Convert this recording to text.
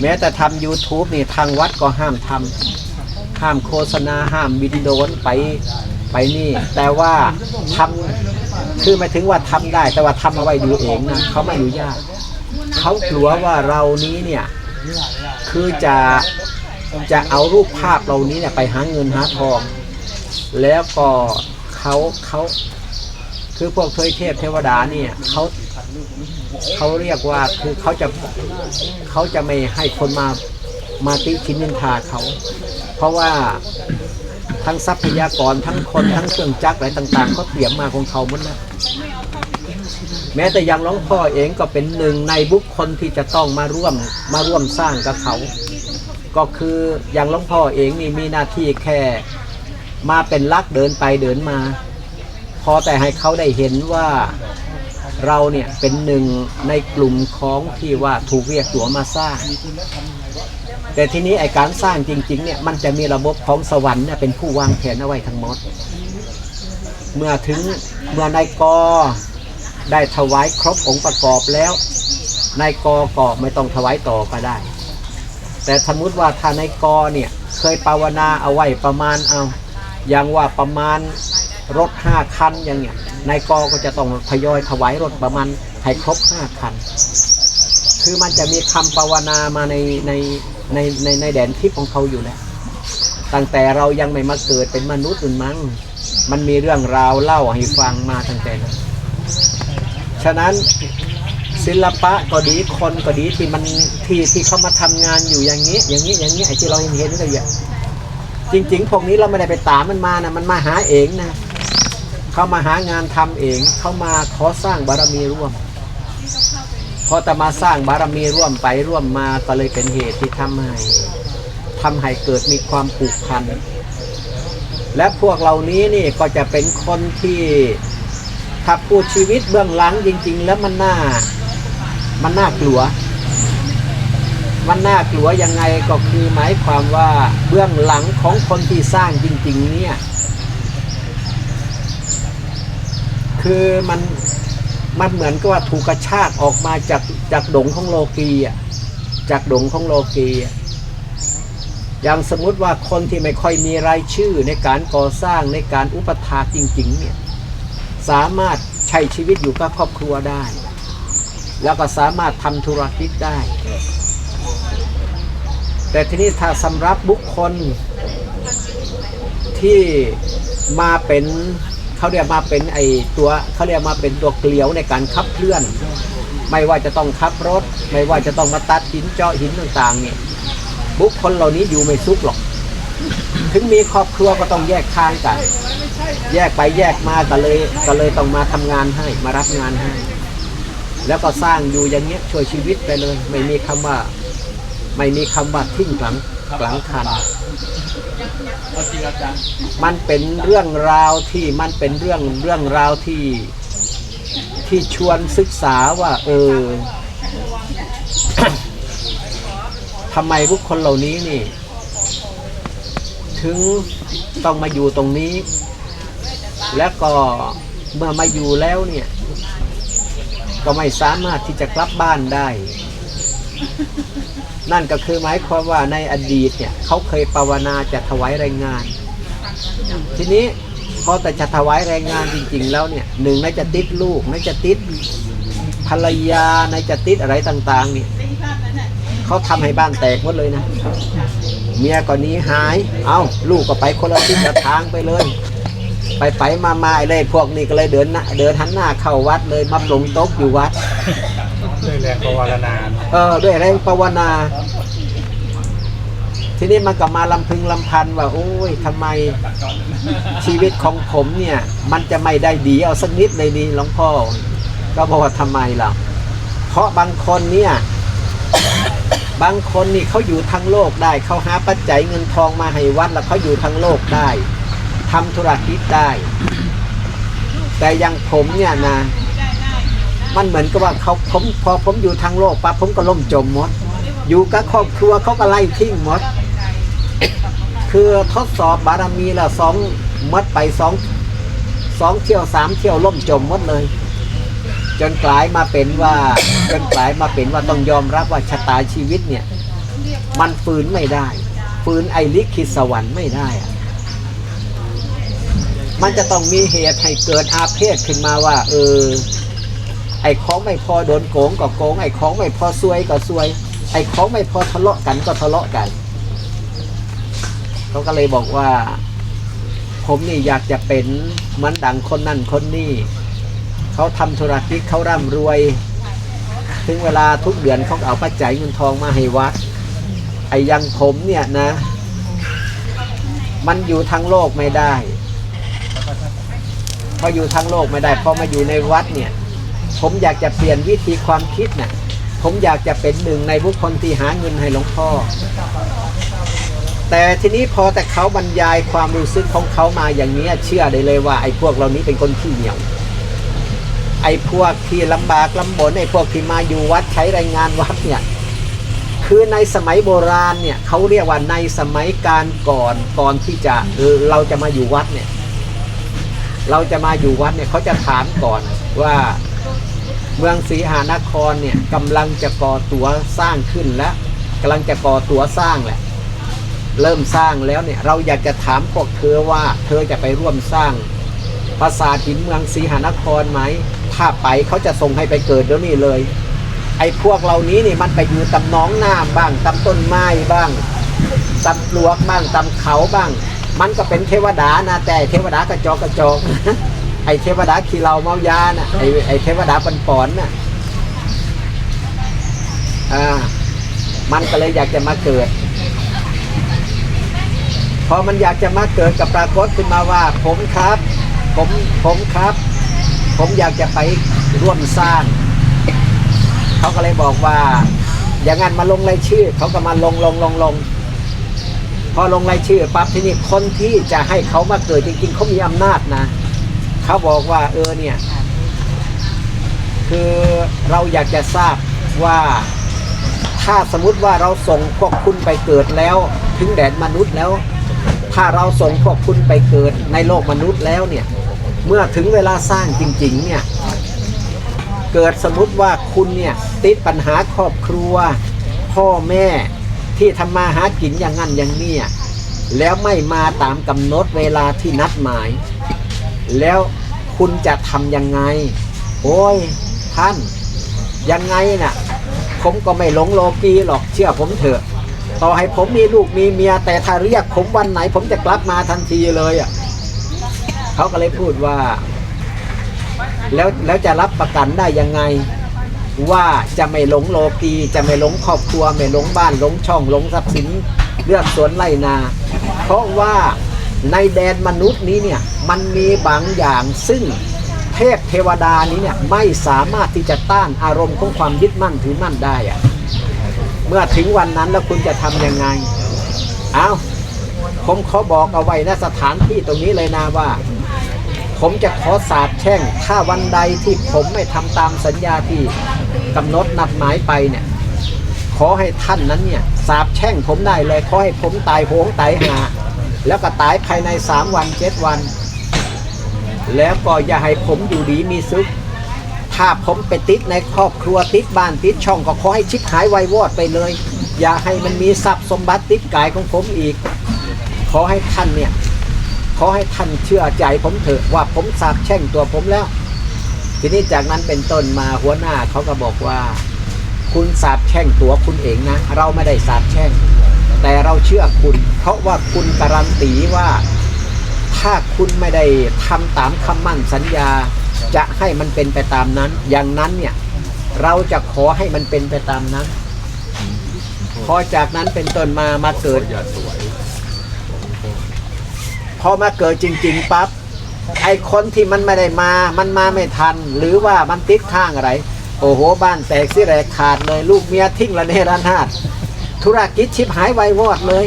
แม้แต่ทำ YouTube นี่ทางวัดก็ห้ามทำห้ามโฆษณาห้ามวิดีโอไปไปนี่ แต่ว่าทำคือหมายถึงว่าทำได้ แต่ว่าทำเอาไว้ดูเองนะเขาไม่อนุญาตเขากลัวว่าเรานี้เนี่ยคือจะจะเอารูปภาพเรานี้เนี่ยไปหาเงินหาทอง แล้วก็เขาเขาคือพวกเทยเทพเทวดาเนี่ยเขา เขาเรียกว่าคือเขาจะเขาจะไม่ให้คนมามาติชินนินทาเขา เพราะว่าทั้งทรัพยากรทั้งคนทั้งเครื่องจักรอะไรต่างๆเขาเตรียมมาของเขาหมดแล้วแม้แต่ยังหลวงพ่อเองก็เป็นหนึ่งในบุคคลที่จะต้องมาร่วมมาร่วมสร้างกับเขา ก็คืออย่างหลวงพ่อเองนี่มีหน้าที่แค่มาเป็นลักเดินไปเดินมา พอแต่ให้เขาได้เห็นว่า เราเนี่ยเป็นหนึ่งในกลุ่มของที่ว่าถูกเรียกตัวมาสร้าง แต่ทีนี้ไอการสร้างจริงๆเนี่ยมันจะมีระบบของสวรรค์เนี่ยเป็นผู้วางแผนเอาไว้ทั้งหมด เมื่อถึงเมื่อนายกได้ถวายครบองค์ประกอบแล้วนายกก็ไม่ต้องถวายต่อก็ได้ แต่สมมติว่าถ้าในกอเนี่ยเคยภาวนาเอาไว้ประมาณเอาอย่างว่าประมาณรถห้าคันอย่างเงี้ย นกอก็จะต้องทยอยถวายรถประมาณให้ครบห้าคัน คือมันจะมีคำภาวนามาในในในในในแดนทิพย์ของเขาอยู่แล้วตั้งแต่เรายังไม่มาเกิดเป็นมนุษย์อื่นมั้งมันมีเรื่องราวเล่าให้ฟังมาตั้งแต่นั้นฉะนั้นศิลปะก็ดีคนก็ดีที่มันที่ที่เขามาทำงานอยู่อย่างนี้ อย่างนี้อย่างนี้ไอ้ที่เราเห็นเห็นกันอยู่จริง ๆ พวกนี้เราไม่ได้ไปตามมันมานะมันมาหาเองนะ เขามาหางานทำเอง เขามาขอสร้างบารมีร่วม พอแต่มาสร้างบารมีร่วมไปร่วมมาก็เลยเป็นเหตุที่ทำให้ทำให้เกิดมีความผูกพัน และพวกเหล่านี้นี่ก็จะเป็นคนที่ถ้าพูดชีวิตเบื้องหลังจริง ๆ แล้วมันน่ามันน่ากลัว มันน่ากลัวยังไงก็คือหมายความว่าเบื้องหลังของคนที่สร้างจริง ๆ เนี่ย คือมันมันเหมือนกับว่าถูกกระชากออกมาจากจากดงของโลกีอะจากดงของโลกีอะอย่างสมมติว่าคนที่ไม่ค่อยมีรายชื่อในการก่อสร้างในการอุปถาจริงๆเนี่ยสามารถใช้ชีวิตอยู่กับครอบครัวได้ แล้วก็สามารถทำธุรกิจได้ แต่ทีนี้ถ้าสำหรับบุคคลที่มาเป็น เขาเรียกมาเป็นไอตัวเขาเรียกมาเป็นตัวเกลียวในการขับเคลื่อน ไม่ว่าจะต้องขับรถ ไม่ว่าจะต้องมาตัดหินเจาะหินต่างๆเนี่ยบุคคลเหล่านี้อยู่ไม่สุขหรอก ถึงมีครอบครัวก็ต้องแยกทางกัน แยกไปแยกมาก็เลยก็เลยต้องมาทำงานให้มารับงานให้ แล้วก็สร้างอยู่อย่างเงี้ยช่วยชีวิตไปเลย ไม่มีคำว่า ไม่มีคำว่าทิ้งหลัง หลังคัน มันเป็นเรื่องราวที่มันเป็นเรื่องเรื่องราวที่ที่ชวนศึกษาว่าเออทำไมบุคคลเหล่านี้นี่ ถึงต้องมาอยู่ตรงนี้ แล้วก็เมื่อมาอยู่แล้วเนี่ย ก็ไม่สามารถที่จะกลับบ้านได้ นั่นก็คือหมายความว่าในอดีตเนี่ยเขาเคยภาวนาจะถวายแรงงาน ทีนี้พอแต่จะถวายแรงงานจริง ๆ แล้วเนี่ยหนึ่งในจะติดลูกในจะติดภรรยาในจะติดอะไรต่าง ๆ เนี่ยเขาทำให้บ้านแตกหมดเลยนะเมียก็หนี้หาย เอาลูกก็ไปคนละทิศละทางไปเลย ไปไปมามาไอ้เลยพวกนี้ก็เลยเดินหน้าเดินหันหน้าเข้าวัดเลยมาปลงโต๊ะอยู่วัด ด้วยแรงภาวนาเอะเออด้วยแรงภาวนา ทีนี้มันก็มาลำพึงลำพันว่า โอ้ยทำไมชีวิตของผมเนี่ย มันจะไม่ได้ดีเอาสักนิดเลยนี่หลวงพ่อ ก็บอกว่าทำไมล่ะ เพราะบางคนเนี่ยบางคนนี่เขาอยู่ทั้งโลกได้เขาหาปัจจัยเงินทองมาให้วัดแล้วเขาอยู่ทั้งโลกได้ทำธุรกิจได้ แต่อยังผมเนี่ยนะ มันเหมือนกับว่าเขาผมพอผมอยู่ทางโลกปั๊บผมก็ล่มจมหมด อยู่กับครอบครัวเขาก็ไล่ทิ้งหมด คือทดสอบบารมีล้วสองมดไปสองสองเที่ยวสามเที่ยวล่มจมหมดเลย จนกลายมาเป็นว่าจนกลายมาเป็นว่าต้องยอมรับว่าชะตาชีวิตเนี่ย มันฝืนไม่ได้ฝืนไอลิขิตสวรรค์ไม่ได้อะมันจะต้องมีเหตุให้เกิดอาเพศขึ้นมาว่า เออ ไอ้ของไม่พอโดนโกงก็โกง ไอ้ของไม่พอซวยก็ซวย ไอ้ของไม่พอทะเลาะกันก็ทะเลาะกันเขาก็เลยบอกว่า ผมนี่อยากจะเป็นมือนดังคนนั่นคนนี่เขาทำธุรกิจเขาร่ำรวย ถึงเวลาทุกเดือนเขาเอาปัจจัยเงินทองมาให้วัด ไอ้ยังผมเนี่ยนะ มันอยู่ทั้งโลกไม่ได้พออยู่ทั้งโลกไม่ได้พอมาอยู่ในวัดเนี่ย ผมอยากจะเปลี่ยนวิธีความคิดน่ะผมอยากจะเป็นหนึ่งในบุคคลที่หาเงินให้หลวงพ่อ แต่ทีนี้พอแต่เขาบรรยายความรู้สึกของเขามาอย่างนี้เชื่อได้เลยว่าไอ้พวกเหล่านี้เป็นคนขี้เหนียว ไอ้พวกที่ลำบากลำบนไอ้พวกที่มาอยู่วัดใช้แรงงานวัดเนี่ยคือในสมัยโบราณเนี่ยเขาเรียกว่าในสมัยการก่อนก่อนที่จะเราจะมาอยู่วัดเนี่ย เราจะมาอยู่วัดเนี่ยเขาจะถามก่อนว่า เมืองศรีหานครเนี่ยกำลังจะก่อตัวสร้างขึ้นแล้วกำลังจะก่อตัวสร้างแหละ เริ่มสร้างแล้วเนี่ยเราอยากจะถามพวกเธอว่า เธอจะไปร่วมสร้างปราสาทหินเมืองศรีหานครไหมถ้าไปเขาจะส่งให้ไปเกิดเดี๋ยวนี้เลย ไอ้พวกเหล่านี้นี่มันไปอยู่ตำน้องน้ำบ้างตำต้นไม้บ้างตำปลวกบ้างตำเขาบ้าง มันก็เป็นเทวดานะแต่เทวดากระจอกกระจอก ไอ้เทวดาขี้เราเมายาน่ะไอ้ไอ้เทวดาปันปอนน่ะอ่ามันก็เลยอยากจะมาเกิด พอมันอยากจะมาเกิดกับปรากฏขึ้นมาว่า ผมครับ ผมผมครับ ผมอยากจะไปร่วมสร้าง เขาก็เลยบอกว่า อย่างนั้นมาลงรายชื่อ เขาก็มาลงลงลงลงพอลงรายชื่อปั๊บที่นี่คนที่จะให้เขามาเกิดจริงๆเขามีอำนาจนะ เขาบอกว่าเออเนี่ย คือเราอยากจะทราบว่าถ้าสมมติว่าเราส่งพวกคุณไปเกิดแล้ว ถึงแดนมนุษย์แล้ว ถ้าเราส่งพวกคุณไปเกิดในโลกมนุษย์แล้วเนี่ย เมื่อถึงเวลาสร้างจริง ๆ เนี่ย เกิดสมมติว่าคุณเนี่ยติดปัญหาครอบครัว พ่อแม่ที่ทำมาหากินอย่างนั้นอย่างเนี้ยแล้วไม่มาตามกำหนดเวลาที่นัดหมาย แล้ว คุณจะทำยังไง โอ้ยท่าน ยังไงน่ะ ผมก็ไม่หลงโลกีหรอกเชื่อผมเถอะ ต่อให้ผมมีลูกมีเมีย แต่ถ้าเรียกผมวันไหน ผมจะกลับมาทันทีเลยอะเขาก็เลยพูดว่า แล้วแล้วจะรับประกันได้ยังไง ว่าจะไม่หลงโลกีจะไม่หลงครอบครัว ไม่หลงบ้านหลงช่องหลงทรัพย์สินเลือกสวนไร่นา เพราะว่า ในแดนมนุษย์นี้เนี่ยมันมีบางอย่างซึ่งเทพเทวดานี้เนี่ยไม่สามารถที่จะต้านอารมณ์ของความยึดมั่นถือมั่นได้อะเมื่อถึงวันนั้นแล้วคุณจะทำยังไง เอาผมขอบอกเอาไว้ณสถานที่ตรงนี้เลยนะว่า ผมจะขอสาบแช่ง ถ้าวันใดที่ผมไม่ทำตามสัญญาที่กำหนดนัดหมายไปเนี่ย ขอให้ท่านนั้นเนี่ยสาบแช่งผมได้เลย ขอให้ผมตายโหงตายหา แล้วก็ตายภายในสามวันเจ็ดวัน แล้วก็อย่าให้ผมอยู่ดีมีสุข ถ้าผมไปติดในครอบครัวติดบ้านติดช่องก็ขอให้ชิบหายไววอดไปเลย อย่าให้มันมีทรัพย์สมบัติติดกายของผมอีก ขอให้ท่านเนี่ยขอให้ท่านเชื่อใจผมเถอะว่าผมสาบแช่งตัวผมแล้ว ทีนี้จากนั้นเป็นต้นมาหัวหน้าเขาก็บอกว่า คุณสาบแช่งตัวคุณเองนะ เราไม่ได้สาบแช่ง แต่เราเชื่อคุณ เพราะว่าคุณการันตีว่าถ้าคุณไม่ได้ทำตามคำมั่นสัญญาจะให้มันเป็นไปตามนั้น อย่างนั้นเนี่ยเราจะขอให้มันเป็นไปตามนั้น พอจากนั้นเป็นต้นมามาเกิดพอมาเกิดจริง ๆปั๊บไอ้คนที่มันไม่ได้มา มันมาไม่ทัน หรือว่ามันติดข้างอะไร โอ้โห บ้านแตกสิแรกขาดเลย ลูกเมียทิ้งละเนรนาด ธุรกิจชิบหายไวายวอดเลย